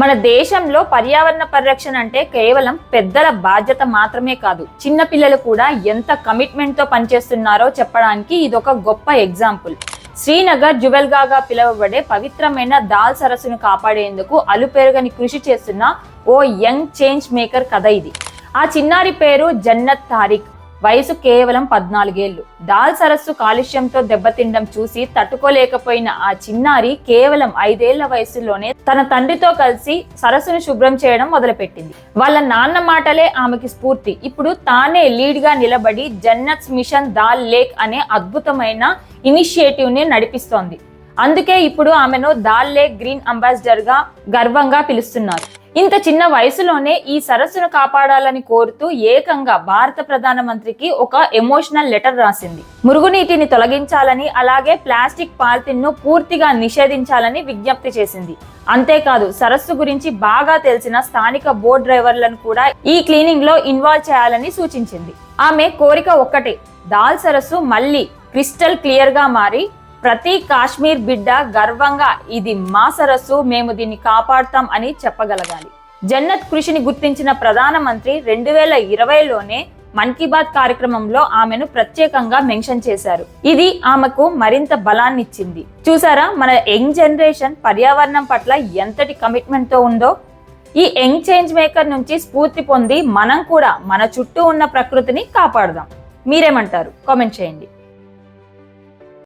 మన దేశంలో పర్యావరణ పరిరక్షణ అంటే కేవలం పెద్దల బాధ్యత మాత్రమే కాదు. చిన్నపిల్లలు కూడా ఎంత కమిట్మెంట్తో పనిచేస్తున్నారో చెప్పడానికి ఇదొక గొప్ప ఎగ్జాంపుల్ శ్రీనగర్ జువెల్గాగా పిలువబడే పవిత్రమైన దాల్ సరస్సును కాపాడేందుకు అలుపెరుగని కృషి చేస్తున్న ఓ యంగ్ చేంజ్ మేకర్ కథ ఇది. ఆ చిన్నారి పేరు జన్నత్ తారిక్. వయసు కేవలం పద్నాలుగేళ్ళు దాల్ సరస్సు కాలుష్యంతో దెబ్బతిండం చూసి తట్టుకోలేకపోయిన ఆ చిన్నారి కేవలం ఐదేళ్ళ వయసులోనే తన తండ్రితో కలిసి సరస్సును శుభ్రం చేయడం మొదలుపెట్టింది. వాళ్ళ నాన్న మాటలే ఆమెకి స్ఫూర్తి. ఇప్పుడు తానే లీడ్గా నిలబడి జన్నత్స్ మిషన్ దాల్ లేక్ అనే అద్భుతమైన ఇనిషియేటివ్ని నడిపిస్తోంది. అందుకే ఇప్పుడు ఆమెను దాల్ లేక్ గ్రీన్ అంబాసిడర్గా గర్వంగా పిలుస్తున్నారు. ఇంత చిన్న వయసులోనే ఈ సరస్సును కాపాడాలని కోరుతూ ఏకంగా భారత ప్రధానమంత్రికి ఒక ఎమోషనల్ లెటర్ రాసింది. మురుగునీటిని తొలగించాలని అలాగే ప్లాస్టిక్ పాలిథిన్ను పూర్తిగా నిషేధించాలని విజ్ఞప్తి చేసింది. అంతేకాదు సరస్సు గురించి బాగా తెలిసిన స్థానిక బోట్ డ్రైవర్లను కూడా ఈ క్లీనింగ్లో ఇన్వాల్వ్ చేయాలని సూచించింది. ఆమె కోరిక ఒక్కటే దాల్ సరస్సు మళ్ళీ క్రిస్టల్ క్లియర్గా మారి ప్రతి కాశ్మీర్ బిడ్డ గర్వంగా ఇది మా సరస్సు మేము దీన్ని కాపాడతాం అని చెప్పగలగాలి. జన్నత్ కృషిని గుర్తించిన ప్రధానమంత్రి రెండు వేల ఇరవైలోనే మన్ కీ బాత్ కార్యక్రమంలో ఆమెను ప్రత్యేకంగా మెన్షన్ చేశారు. ఇది ఆమెకు మరింత బలాన్నిచ్చింది. చూసారా మన యంగ్ జనరేషన్ పర్యావరణం పట్ల ఎంతటి కమిట్మెంట్తో ఉందో? ఈ యంగ్ చేంజ్ మేకర్ నుంచి స్ఫూర్తి పొంది మనం కూడా మన చుట్టూ ఉన్న ప్రకృతిని కాపాడదాం. మీరేమంటారు? కామెంట్ చేయండి.